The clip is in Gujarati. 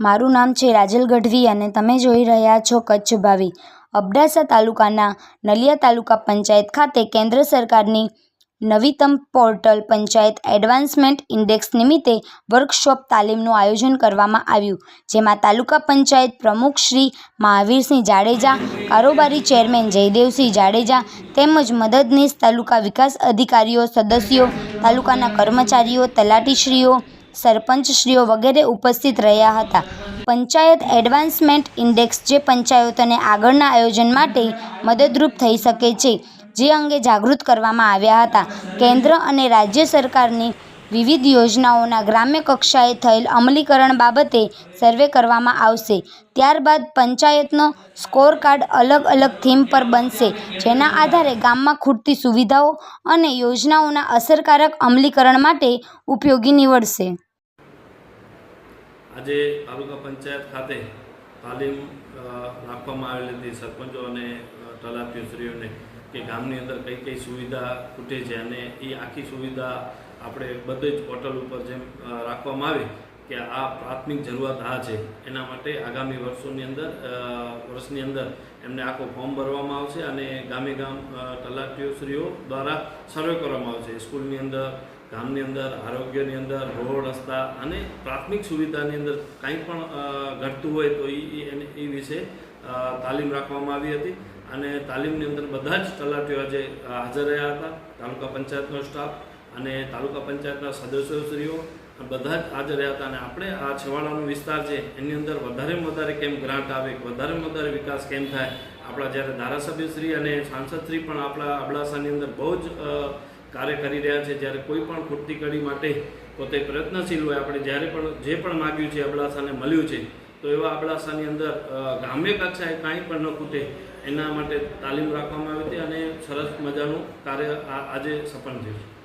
મારું નામ છે રાજલ ગઢવી અને તમે જોઈ રહ્યા છો કચ્છ ભાવી. અબડાસા તાલુકાના નલિયા તાલુકા પંચાયત ખાતે કેન્દ્ર સરકારની નવીતમ પોર્ટલ પંચાયત એડવાન્સમેન્ટ ઇન્ડેક્સ નિમિત્તે વર્કશોપ તાલીમનું આયોજન કરવામાં આવ્યું, જેમાં તાલુકા પંચાયત પ્રમુખ શ્રી મહાવીરસિંહ જાડેજા, કારોબારી ચેરમેન જયદેવસિંહ જાડેજા તેમજ મદદનીશ તાલુકા વિકાસ અધિકારીઓ, સદસ્યો, તાલુકાના કર્મચારીઓ, તલાટીશ્રીઓ સરપંચશ્રીઓ વગેરે ઉપસ્થિત રહ્યા હતા. પંચાયત એડવાન્સમેન્ટ ઇન્ડેક્સ જે પંચાયતોને આગળના આયોજન માટે મદદરૂપ થઈ શકે છે, જે અંગે જાગૃત કરવામાં આવ્યા હતા. કેન્દ્ર અને રાજ્ય સરકારની વિવિધ યોજનાઓના ગ્રામ્ય કક્ષાએ થયેલ અમલીકરણ બાબતે સર્વે કરવામાં આવશે. ત્યારબાદ પંચાયતનો સ્કોર કાર્ડ અલગ અલગ થીમ પર બનશે, જેના આધારે ગામમાં ખૂટતી સુવિધાઓ અને યોજનાઓના અસરકારક અમલીકરણ માટે ઉપયોગી નીવડશે. આજે તાલુકા પંચાયત ખાતે તાલીમ રાખવામાં આવેલી હતી. સરપંચો અને તલાટીઓશ્રીઓને કે ગામની અંદર કઈ કઈ સુવિધા ખૂટે છે અને એ આખી સુવિધા આપણે બધે જ પોર્ટલ ઉપર જેમ રાખવામાં આવે કે આ પ્રાથમિક જરૂરિયાત આ છે. એના માટે આગામી વર્ષોની અંદર વર્ષની અંદર એમને આખો ફોર્મ ભરવામાં આવશે અને ગામે ગામ તલાટીઓશ્રીઓ દ્વારા સર્વે કરવામાં આવશે. સ્કૂલની અંદર ગામની અંદર, આરોગ્યની અંદર, રોડ, રસ્તા અને પ્રાથમિક સુવિધાની અંદર કાંઈ પણ ઘટતું હોય તો એ એને એ વિશે તાલીમ રાખવામાં આવી હતી. અને તાલીમની અંદર બધા જ તલાટીઓ આજે હાજર રહ્યા હતા. તાલુકા પંચાયતનો સ્ટાફ અને તાલુકા પંચાયતના સદસ્યશ્રીઓ બધા જ હાજર રહ્યા હતા. અને આપણે આ છેવાડાનો વિસ્તાર છે, એની અંદર વધારેમાં વધારે કેમ ગ્રાન્ટ આવે, વધારેમાં વધારે વિકાસ કેમ થાય? આપણા જ્યારે ધારાસભ્યશ્રી અને સાંસદશ્રી પણ આપણા અબડાસાની અંદર બહુ જ કાર્ય કરી રહ્યા છે, જ્યારે કોઈ પણ ખૂટતી કડી માટે પોતે પ્રયત્નશીલ હોય, આપણે જ્યારે પણ જે પણ માગ્યું છે, અબડાસાને મળ્યું છે, તો એવા અબડાસાની અંદર ગ્રામ્ય કક્ષાએ કાંઈ પણ ન ખૂટે, એના માટે તાલીમ રાખવામાં આવી હતી અને સરસ મજાનું કાર્ય આજે સફળ થયું છે.